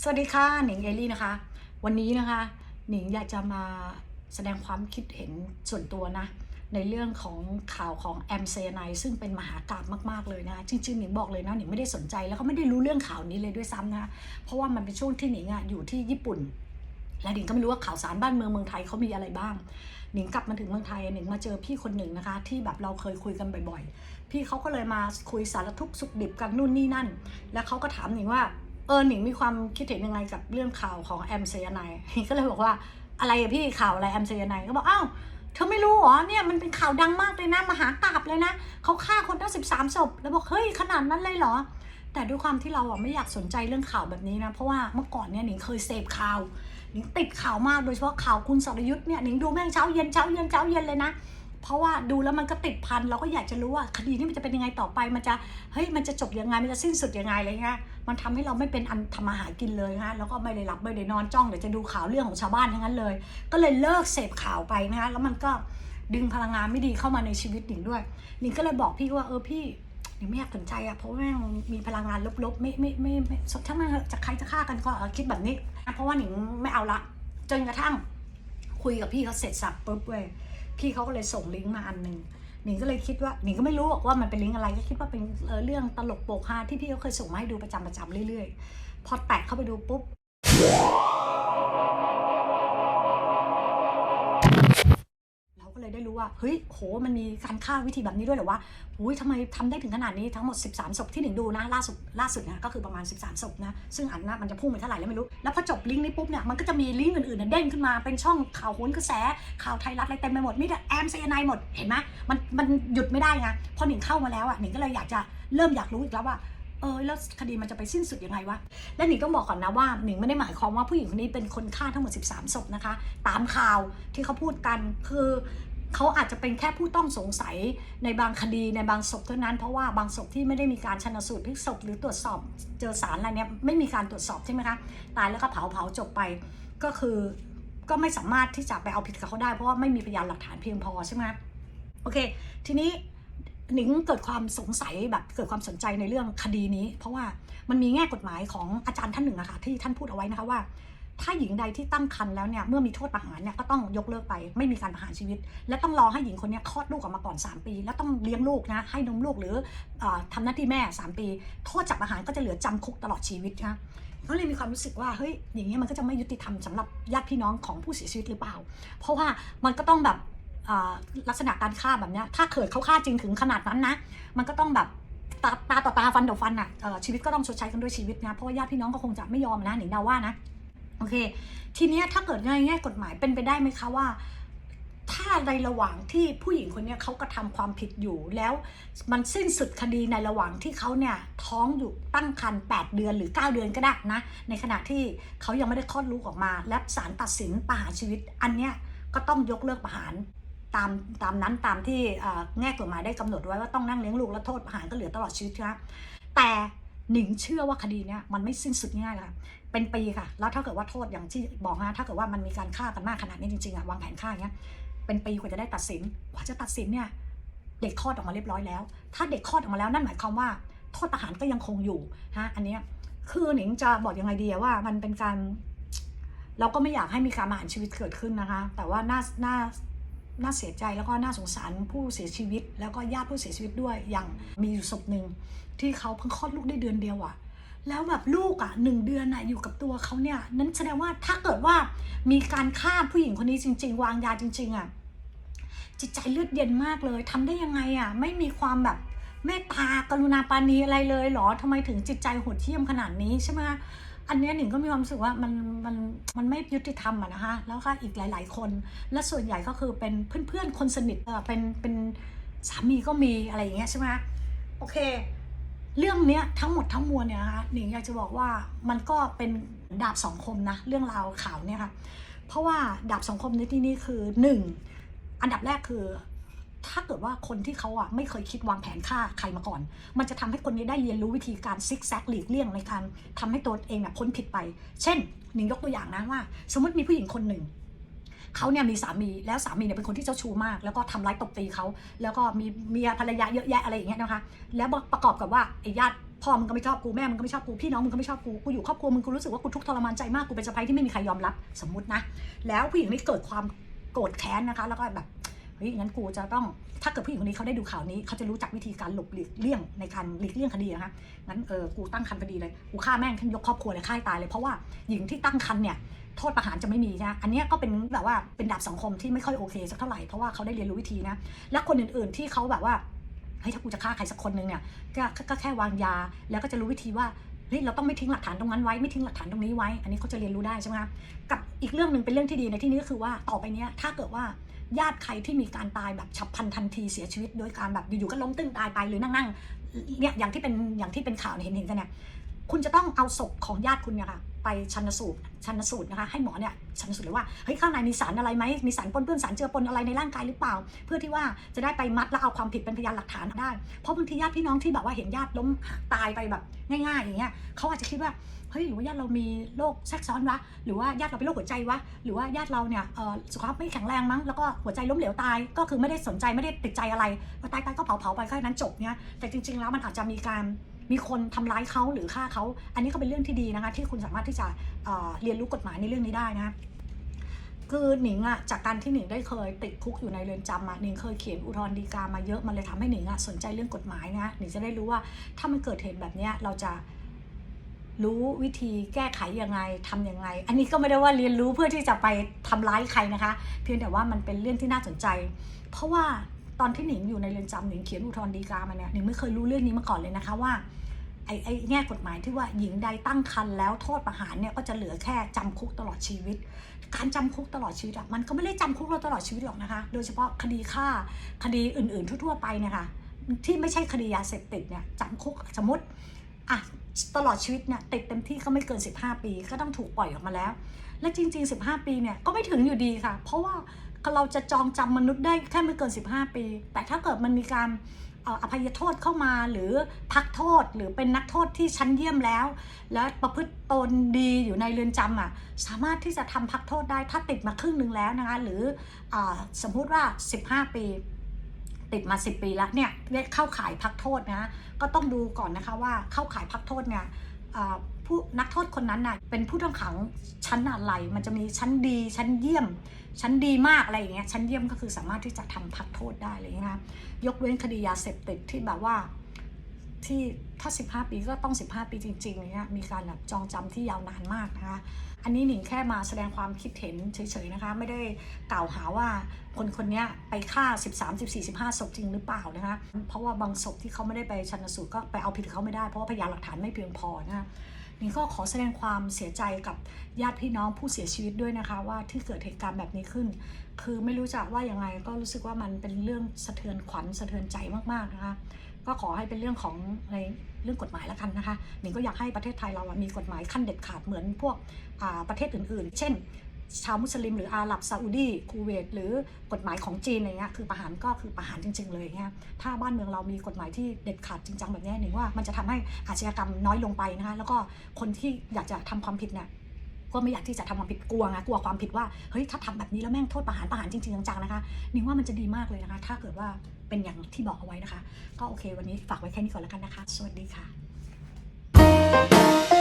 สวัสดีค่ะหนิงเอลี่นะคะ วันนี้นะคะหนิงอยากจะมาแสดงความคิดเห็นส่วนตัวนะ ในเรื่องของข่าวของแอมเซยไนซึ่งเป็นมหากราบมาก ๆ เลยนะจริงๆหนิงบอกเลยนะหนิงไม่ได้สนใจแล้วก็ไม่ได้รู้เรื่องข่าวนี้เลยด้วยซ้ำนะเพราะว่ามันเป็นช่วงที่หนิงอะอยู่ที่ญี่ปุ่น และหนิงก็ไม่รู้ว่าข่าวสารบ้านเมืองเมืองไทยเขามีอะไรบ้างหนิงกลับมาถึงเมืองไทยหนิงมาเจอพี่คนหนึ่งนะคะ ที่แบบเราเคยคุยกันบ่อย ๆ พี่เขาก็เลยมาคุยสารทุกข์สุขดิบกันนู่นนี่นั่น แล้วเขาก็ถามหนิงว่า เออหนิงมีความคิดเห็นยังไงกับเรื่องข่าวของแอมเซยานายหนิงก็เลยบอกว่าอะไรอะพี่ข่าวอะไรแอมเซยานายก็บอกอ้าวเธอไม่รู้เหรอเนี่ยมันเป็นข่าวดังมากเลยนะมหากราบเลยนะเขาฆ่าคนตั้งสิบสามศพแล้วบอกเฮ้ยขนาดนั้นเลยเหรอ แต่ด้วยความที่เราอะไม่อยากสนใจเรื่องข่าวแบบนี้นะเพราะว่าเมื่อก่อนเนี่ยหนิงเคยเสพข่าวหนิงติดข่าวมากโดยเฉพาะข่าวคุณสรยุทธ์เนี่ยหนิงดูแม่งเช้าเย็นเช้าเย็นเช้าเย็นเลยนะ เพราะว่าดูแล้วมันก็ติดพันเราก็อยากจะรู้ว่าคดีนี้มันจะเป็นยังไงต่อไป มันจะเฮ้ยมันจะจบยังไงมันจะสิ้นสุดยังไงอะไรเงี้ยมันทำให้เราไม่เป็นอันทำมาหากินเลยนะแล้วก็ไม่ได้หลับไม่ได้นอนจ้องเดี๋ยวจะดูข่าวเรื่องของชาวบ้านทั้งนั้นเลย ก็เลยเลิกเสพข่าวไปนะคะแล้วมันก็ดึงพลังงานไม่ดีเข้ามาในชีวิตหนิงด้วยหนิงก็เลยบอกพี่ว่าเออพี่หนิงไม่อยากสนใจอะเพราะว่าแม่งมีพลังงานลบๆไม่ไม่ไม่ไม่ถ้ามันจะใครจะฆ่ากันก็คิดแบบนี้ เพราะว่าหนิงไม่เอาละจนกระทั่งคุยกับพี่เขาเสร็จสับปุ๊บเว้ย พี่เขาก็เลยส่งลิงก์มาอันหนึ่งหนิงก็เลยคิดว่าหนิงก็ไม่รู้หรอกว่ามันเป็นลิงก์อะไรก็คิดว่าเป็นเรื่องตลกโปกฮาที่พี่เขาเคยส่งมาให้ดูประจำประจำเรื่อยๆ พอแตะเข้าไปดูปุ๊บ เลยได้รู้ว่าเฮ้ยโหมันมีการฆ่าวิธีแบบนี้ด้วยเหรอวะหุยทำไมทำได้ถึงขนาดนี้ทั้งหมด 13ศพที่หนิงดูนะล่าสุดล่าสุดนะก็คือประมาณ 13ศพนะซึ่งอันนะมันจะพุ่งไปเท่าไหร่แล้วไม่รู้แล้วพอจบลิงก์นี้ปุ๊บเนี่ยมันก็จะมีลิงก์อื่นๆเนี่ยเด้งขึ้นมาเป็นช่องข่าวโหนกระแสข่าวไทยรัฐอะไรเต็มไปหมดมีแต่แอมไซยาไนด์หมดเห็นไหมมันมันหยุดไม่ได้ไงพอหนิงเข้ามาแล้วอะหนิงก็เลยอยากจะเริ่มอยากรู้อีกแล้วว่าเออแล้วคดีมันจะไปสิ้นสุดยังไงวะ และหนิงต้องบอกก่อนนะว่าหนิงไม่ได้หมายความว่าผู้หญิงคนนี้เป็นคนฆ่าทั้งหมด 13ศพนะคะ ตามข่าวที่เขาพูดกันคือ เขาอาจจะเป็นแค่ผู้ต้องสงสัยในบางคดีในบางศพเท่านั้นเพราะว่าบางศพที่ไม่ได้มีการชนสูตรพลิกศพหรือตรวจสอบเจอสารอะไรเนี้ยไม่มีการตรวจสอบใช่ไหมคะตายแล้วก็เผาเผาจบไปก็คือก็ไม่สามารถที่จะไปเอาผิดกับเขาได้เพราะว่าไม่มีพยานหลักฐานเพียงพอใช่ไหมโอเค ทีนี้หนิงเกิดความสงสัยแบบเกิดความสนใจในเรื่องคดีนี้ เพราะว่ามันมีแง่กฎหมายของอาจารย์ท่านหนึ่งอะค่ะที่ท่านพูดเอาไว้นะคะว่า ถ้าหญิงใดที่ตั้งครรภ์แล้วเนี่ยเมื่อมีโทษประหารเนี่ยก็ต้องยกเลิกไปไม่มีการประหารชีวิต และต้องรอให้หญิงคนนี้คลอดลูกออกมาก่อน 3 ปี แล้วต้องเลี้ยงลูกนะให้นมลูกหรือออทำหน้าที่แม่ 3 ปี โทษจากประหารก็จะเหลือจำคุกตลอดชีวิตนะก็เลยมีความรู้สึกว่าเฮ้ยอย่างนี้ยมันก็จะไม่ยุติธรรมสำหรับญาติพี่น้องของผู้เสียชีวิตหรือเปล่า เพราะว่ามันก็ต้องแบบลักษณะการฆ่าแบบเนี้ยถ้าเกิดเขาฆ่าจริงถึงขนาดนั้นนะ มันก็ต้องแบบตาต่อตาฟันต่อฟันอะชีวิตก็ต้องชดใช้กันด้วยชีวิตนะเพราะว่าญาติพี่น้องก็คงจะไม่ยอมนะหนิงดาว่านะ อเค ทีนี้ถ้าเกิดในแง่กฎหมายเป็นไปได้ไหมคะว่า ถ้าในระหว่างที่ผู้หญิงคนนี้เขากระทำความผิดอยู่แล้วมันสิ้นสุดคดีในระหว่างที่เขาเนี่ยท้องอยู่ตั้งครรภ์8เดือนหรือ 9 เดือนก็ได้นะ ในขณะที่เขายังไม่ได้คลอดลูกออกมา และศาลตัดสินประหารชีวิต อันเนี้ยก็ต้องยกเลิกประหารตามตามนั้นตามที่แง่กฎหมายได้กำหนดไว้ว่าต้องนั่งเลี้ยงลูกแล้วโทษประหารก็เหลือตลอดชีวิตนะแต่ หนิงเชื่อว่าคดีเนี้ยมันไม่สิ้นสุดง่ายนะคะเป็นปีค่ะ แล้วถ้าเกิดว่าโทษอย่างที่บอกนะถ้าเกิดว่ามันมีการฆ่ากันมากขนาดนี้จริงๆอะวางแผนฆ่าอย่างเงี้ย เป็นปีกว่าจะได้ตัดสิน กว่าจะตัดสินเนี่ยเด็กคลอดออกมาเรียบร้อยแล้ว ถ้าเด็กคลอดออกมาแล้วนั่นหมายความว่าโทษประหารก็ยังคงอยู่ฮะ อันเนี้ยคือหนิงจะบอกยังไงดีว่ามันเป็นการ เราก็ไม่อยากให้มีการประหารชีวิตเกิดขึ้นนะคะ แต่ว่าน่าน่า น่าเสียใจแล้วก็น่าสงสารผู้เสียชีวิต แล้วก็ญาติผู้เสียชีวิตด้วยอย่างมีอยู่ศพหนึ่งที่เขาเพิ่งคลอดลูกได้เดือนเดียวอะ่ะแล้วแบบลูกอะ่ะหนึ่งเดือนอะ่ะอยู่กับตัวเขาเนี่ยนั้นแสดงว่าถ้าเกิดว่ามีการฆ่าผู้หญิงคนนี้จริง ๆ วางยาจริง ๆอะ่ะจิตใจเลือดเย็นมากเลยทำได้ยังไงอะ่ะไม่มีความแบบเมตตากรุณาปาณีอะไรเลยเหรอทำไมถึงจิตใจโหดเหี้ยมขนาดนี้ใช่ไหม อันนี้หนิงก็มีความรู้สึกว่ามันมันมันไม่ยุติธรรมอะนะคะแล้วก็อีกหลาย ๆ คน และส่วนใหญ่ก็คือเป็นเพื่อนๆคนสนิทเออเป็นเป็นสามีก็มีอะไรอย่างเงี้ยใช่ไหมโอเค เรื่องเนี้ยทั้งหมดทั้งมวลเนี่ยนะคะหนิงอยากจะบอกว่ามันก็เป็นดาบสองคมนะเรื่องราวข่าวเนี่ยค่ะเพราะว่าดาบสองคมในที่นี้คือหนึ่งอันดับแรกคือ ถ้าเกิดว่าคนที่เขาอะไม่เคยคิดวางแผนฆ่าใครมาก่อน มันจะทำให้คนนี้ได้เรียนรู้วิธีการซิกแซกหลีกเลี่ยงในการทำให้ตัวเองเนี่ยพ้นผิดไป เช่นหนิงยกตัวอย่างนะว่า สมมติมีผู้หญิงคนหนึ่งเขาเนี่ยมีสามีแล้วสามีเนี่ยเป็นคนที่เจ้าชู้มาก แล้วก็ทำร้ายตบตีเขาแล้วก็มีเมียภรรยาเยอะแยะอะไรอย่างเงี้ยนะคะ แล้วประกอบกับว่าไอ้ญาติพ่อมึงก็ไม่ชอบกูแม่มึงก็ไม่ชอบกูพี่น้องมึงก็ไม่ชอบกูกูอยู่ครอบครัวมึงกูรู้สึกว่ากูทุกข์ทรมานใจมากกูเป็นสะใภ้ที่ไม่มีใครยอมรับสมมตินะ แล้วผู้หญิงนี่เกิดความโกรธแค้นนะคะ แล้วก็แบบ เฮ้ยงั้นกูจะต้องถ้าเกิดผู้หญิงคนนี้เขาได้ดูข่าวนี้เขาจะรู้จักวิธีการหลบหลีกเลี่ยงในการหลีกเลี่ยงคดีนะคะงั้นเออกูตั้งคันพอดีเลยกูฆ่าแม่งทั้งยกครอบครัวเลยฆ่าตายเลยเพราะว่าหญิงที่ตั้งคันเนี่ยโทษประหารจะไม่มีนะ อันนี้ก็เป็นแบบว่าเป็นดาบสังคมที่ไม่ค่อยโอเคสักเท่าไหร่ เพราะว่าเขาได้เรียนรู้วิธีนะ และคนอื่นๆที่เขาแบบว่าเฮ้ยถ้ากูจะฆ่าใครสักคนหนึ่งเนี่ยก็ก็ก็แค่วางยา แล้วก็จะรู้วิธีว่าเฮ้ยเราต้องไม่ทิ้งหลักฐานตรงนั้นไว้ไม่ทิ้งหลักฐานตรงนี้ไว้ อันนี้เขาจะเรียนรู้ได้ใช่ไหมกับอีกเรื่องหนึ่งเป็นเรื่องที่ดีในที่นี้ก็คือว่าต่อไปเนี้ยถ้าเกิดว่า ญาติใครที่มีการตายแบบฉับพลันทันทีเสียชีวิตโดยการแบบอยู่ๆก็ล้มตึ้งตายไปหรือนั่งๆเนี่ยอย่างที่เป็นอย่างที่เป็นข่าวเห็นเห็นกันเนี่ย คุณจะต้องเอาศพของญาติคุณเนี่ยค่ะไปชันสูตรชันสูตรนะคะให้หมอเนี่ยชันสูตรเลยว่าเฮ้ยข้างในมีสารอะไรไหมมีสารปนเปื้อนสารเจือปนอะไรในร่างกายหรือเปล่า เพื่อที่ว่าจะได้ไปมัดแล้วเอาความผิดเป็นพยานหลักฐานได้ เพราะบางทีญาติพี่น้องที่แบบว่าเห็นญาติล้มตายไปแบบง่ายๆอย่างเงี้ยเขาอาจจะคิดว่าเฮ้ยหรือว่าญาติเรามีโรคแทรกซ้อนวะหรือว่าญาติเราเป็นโรคหัวใจวะหรือว่าญาติเราเนี่ยสุขภาพไม่แข็งแรงมั้งแล้วก็หัวใจล้มเหลวตายก็คือไม่ได้สนใจไม่ได้ติดใจอะไรก็ตายตายก็เผาเผาๆไปแค่นั้นจบเนี่ยแต่จริง ๆ แล้วมันอาจจะมีการ มีคนทำร้ายเขาหรือฆ่าเขา อันนี้ก็เป็นเรื่องที่ดีนะคะ ที่คุณสามารถที่จะเเรียนรู้กฎหมายในเรื่องนี้ได้นะคือหนิงอะจากการที่หนิงได้เคยติดคุกอยู่ในเรือนจำอะหนิงเคยเขียนอุทธรณ์ฎีกามาเยอะมันเลยทำให้หนิงอะสนใจเรื่องกฎหมายนะหนิงจะได้รู้ว่าถ้ามันเกิดเหตุแบบเนี้ยเราจะรู้วิธีแก้ไขยังไงทำยังไง อันนี้ก็ไม่ได้ว่าเรียนรู้เพื่อที่จะไปทำร้ายใครนะคะ เพียงแต่ว่ามันเป็นเรื่องที่น่าสนใจ เพราะว่า ตอนที่หนิงอยู่ในเรือนจำหนิงเขียนอุทธรณ์ฎีกามาเนี่ยหนิงไม่เคยรู้เรื่องนี้มาก่อนเลยนะคะว่าไอ้ไอ้แง่กฎหมายที่ว่าหญิงใดตั้งครรภ์แล้วโทษประหารเนี่ยก็จะเหลือแค่จำคุกตลอดชีวิต การจำคุกตลอดชีวิตอะมันก็ไม่ได้จำคุกเราตลอดชีวิตหรอกนะคะ โดยเฉพาะคดีฆ่าคดีอื่น ๆ ทั่ว ๆ ไปเนี่ยค่ะที่ไม่ใช่คดียาเสพติดเนี่ยจำคุกสมมติอะตลอดชีวิตเนี่ยติดเต็มที่ก็ไม่เกิน 15 ปี ก็ต้องถูกปล่อยออกมาแล้ว และจริง ๆ 15 ปีเนี่ยก็ไม่ถึงอยู่ดีค่ะ เพราะว่า เราจะจองจำมนุษย์ได้แค่ไม่เกิน 15 ปี แต่ถ้าเกิดมันมีการอภัยโทษเข้ามาหรือพักโทษหรือเป็นนักโทษที่ชั้นเยี่ยมแล้ว แล้วประพฤติตนดีอยู่ในเรือนจำอะสามารถที่จะทำพักโทษได้ถ้าติดมาครึ่งหนึ่งแล้วนะคะหรืออสมมุติว่า 15 ปี ติดมา 10 ปีแล้วเนี่ยเรียเข้าขายพักโทษนะก็ต้องดูก่อนนะคะว่าเข้าขายพักโทษเนี่ย ผู้นักโทษคนนั้นน่ะเป็นผู้ต้องขังชั้นอะไร มันจะมีชั้นดี ชั้นเยี่ยม ชั้นดีมากอะไรอย่างเงี้ย ชั้นเยี่ยมก็คือสามารถที่จะทำพักโทษได้เลยนะคะยกเว้นคดียาเสพติดที่แบบว่าที่ถ้า 15 ปีก็ต้อง 15 ปีจริงๆอย่างเงี้ยมีการแบบจองจำที่ยาวนานมากนะคะ อันนี้หนิงแค่มาแสดงความคิดเห็นเฉยๆนะคะ ไม่ได้กล่าวหาว่าคนคนนี้ไปฆ่า 13 14 15 ศพจริงหรือเปล่านะคะ เพราะว่าบางศพที่เขาไม่ได้ไปชันสูตรก็ไปเอาผิดเขาไม่ได้เพราะว่าพยานหลักฐานไม่เพียงพอนะคะ นิงก็ขอแสดงความเสียใจกับญาติพี่น้องผู้เสียชีวิตด้วยนะคะ ว่าที่เกิดเหตุการณ์แบบนี้ขึ้น คือไม่รู้จักว่ายังไงก็รู้สึกว่ามันเป็นเรื่องสะเทือนขวัญสะเทือนใจมากๆนะคะ ก็ขอให้เป็นเรื่องของในเรื่องกฎหมายแล้วกันนะคะหนิงก็อยากให้ประเทศไทยเรามีกฎหมายขั้นเด็ดขาดเหมือนพวกอาประเทศอื่นๆ เช่น ชาวมุสลิมหรืออาหรับซาอุดีคูเวตหรือกฎหมายของจีนอะไรเงี้ยคือประหารก็คือประหารจริง ๆ เลยเงี้ยถ้าบ้านเมืองเรามีกฎหมายที่เด็ดขาดจริงจังแบบนี้หนิงว่ามันจะทำให้อาชญากรรมน้อยลงไปนะคะแล้วก็คนที่อยากจะทำความผิดเนี่ยก็ไม่อยากที่จะทำความผิดกลัวไงกลัวความผิดว่าเฮ้ยถ้าทำแบบนี้แล้วแม่งโทษประหารประหารจริงๆจังๆนะคะนิงว่ามันจะดีมากเลยนะคะ ถ้าเกิดว่าเป็นอย่างที่บอกเอาไว้นะคะ ก็โอเค วันนี้ฝากไว้แค่นี้ก่อนแล้วกันนะคะ สวัสดีค่ะ